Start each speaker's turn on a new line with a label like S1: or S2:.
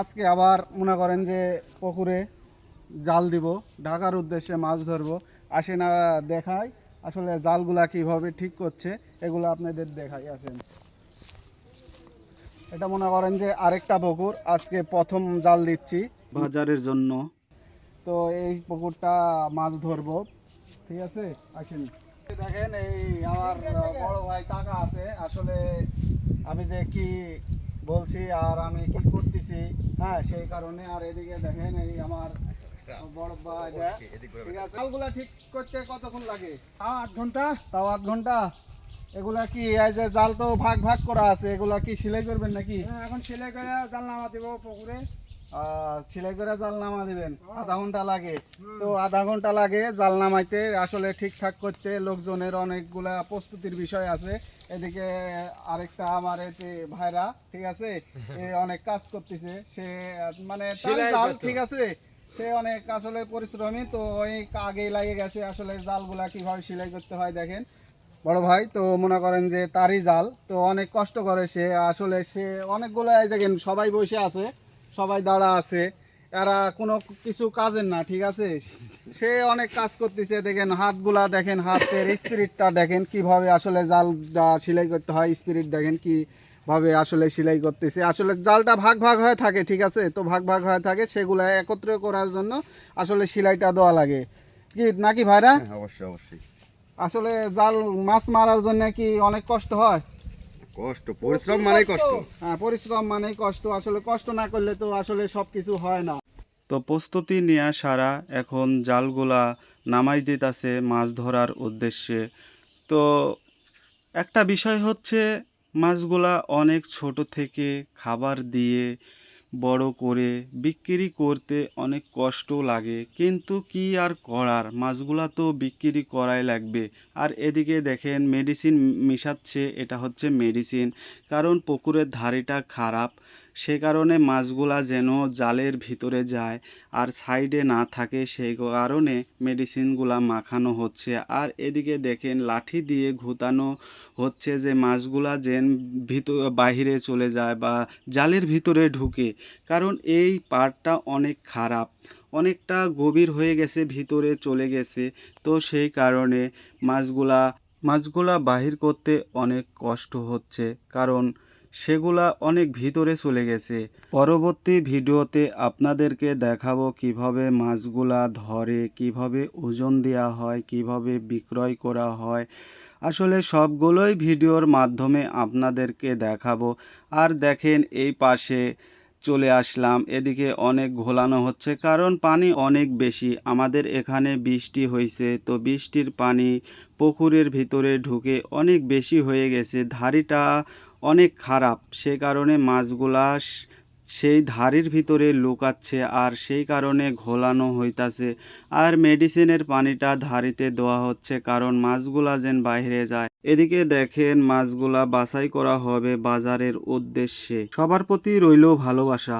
S1: আজকে আবার মনে করেন যে পুকুরে জাল দিব ঢাকার উদ্দেশ্যে মাছ ধরবো। আসে না দেখাই আসলে জালগুলা কীভাবে ঠিক করছে এগুলো আপনাদের দেখাই আসেন। এটা মনে করেন যে আরেকটা পুকুর আজকে প্রথম জাল দিচ্ছি। বাজারের জন্য। তো এই পুকুরটা মাছ ধরবো। ঠিক আছে? আসেন। দেখেন এই আমার বড় ভাই টাকা আছে। আসলে আমি যে কি বলছি আর আমি কি করতেছি? হ্যাঁ সেই কারণে আর এদিকে দেখেন এই আমার বড় ঠিক আছে? জালগুলা ঠিক করতে লাগে?
S2: ঘণ্টা
S1: তাও ঘণ্টা। এগুলা কি এই যে জাল তো ভাগ ভাগ করা আছে এগুলা কি সেলাই করবেন নাকি?
S2: হ্যাঁ, এখন সেলাই করে জাল নামা দিব পুকুরে।
S1: সেলাই করে জাল নামা দিবেন আধা ঘণ্টা লাগে। তো আধা ঘণ্টা লাগে জাল নামাইতে আসলে ঠিকঠাক করতে লোকজনের অনেকগুলা প্রস্তুতির বিষয় আছে। এদিকে আরেকটা আমার এতে ভাইরা ঠিক আছে? অনেক কাজ করতেছে। সে মানে জাল ঠিক আছে? সে অনেক আসলে পরিশ্রমী তো ওই আগেই লাগে গেছে আসলে জালগুলা কীভাবে সেলাই করতে হয় দেখেন। বড় ভাই তো মনে করেন যে তারই জাল তো অনেক কষ্ট করে সে। আসলে সে অনেকগুলো এই দেখেন সবাই বসে আছে। সবাই দাঁড়া আছে। এরা কোনো কিছু কাজের না ঠিক আছে? সে অনেক কাজ করতেছে দেখেন হাতগুলা দেখেন হাতের স্পিরিটটা দেখেন কীভাবে আসলে জালটা সেলাই করতে হয় স্পিরিট দেখেন কি ভাবে আসলে সেলাই করতেছে। আসলে জালটা ভাগ ভাগ হয়ে থাকে ঠিক আছে? তো ভাগ ভাগ হয়ে থাকে সেগুলো একত্রে করার জন্য আসলে সেলাইটা দেওয়া লাগে। কি নাকি ভাইরা?
S3: হ্যাঁ, অবশ্যই অবশ্যই।
S1: আসলে জাল মাছ মারার জন্য কি অনেক কষ্ট হয়?
S3: কষ্ট পরিশ্রম মানেই কষ্ট।
S1: হ্যাঁ পরিশ্রম মানেই কষ্ট। আসলে কষ্ট না করলে তো আসলে সব কিছু হয় না।
S4: তো প্রস্তুতি নেওয়া সারা এখন জালগুলা নামাই দিতেছে মাছ ধরার উদ্দেশ্যে। তো একটা বিষয় হচ্ছে মাছগুলা অনেক ছোট থেকে খাবার দিয়ে বড় করে বিক্রি করতে অনেক কষ্ট লাগে। কিন্তু কি আর করার? মাছগুলো তো বিক্রি করাই লাগবে। আর এদিকে দেখেন মেডিসিন মিশাচ্ছে, এটা হচ্ছে মেডিসিন কারণ পুকুরের ধারেটা খারাপ। সে কারণে মাছগুলা যেন জালের ভিতরে যায় আর সাইডে না থাকে, সেই কারণে মেডিসিনগুলা মাখানো হচ্ছে। আর এদিকে দেখেন, লাঠি দিয়ে ঘুতানো হচ্ছে যে মাছগুলা যেন ভিতর, বাহিরে চলে যায় বা জালের ভিতরে ঢুকে। কারণ এই পার্টটা অনেক খারাপ। অনেকটা গভীর হয়ে গেছে, ভিতরে চলে গেছে। তো সেই কারণে মাছগুলা মাছগুলা বাহির করতে অনেক কষ্ট হচ্ছে। কারণ সেগুলা অনেক ভিতরে চলে গেছে। পরবর্তী ভিডিওতে আপনাদেরকে দেখাবো কীভাবে মাছগুলা ধরে, কীভাবে ওজন দেওয়া হয়, কীভাবে বিক্রয় করা হয়। আসলে সবগুলোই ভিডিওর মাধ্যমে আপনাদেরকে দেখাবো। আর দেখেন এই পাশে চলে আসলাম। এদিকে অনেক ঘোলানো হচ্ছে, কারণ পানি অনেক বেশি। আমাদের এখানে বৃষ্টি হয়েছে, তো বৃষ্টির পানি পুকুরের ভিতরে ঢুকে অনেক বেশি হয়ে গেছে। ধারিটা অনেক খারাপ, সে কারণে মাছগুলা সেই ধারির ভিতরে লুকাচ্ছে আর সেই কারণে ঘোলানো হইতাছে। আর মেডিসিনের পানিটা ধারিতে দেওয়া হচ্ছে কারণ মাছগুলা যেন বাইরে যায়। এদিকে দেখেন মাছগুলা বাছাই করা হবে বাজারের উদ্দেশ্যে। সবার প্রতি রইল ভালোবাসা।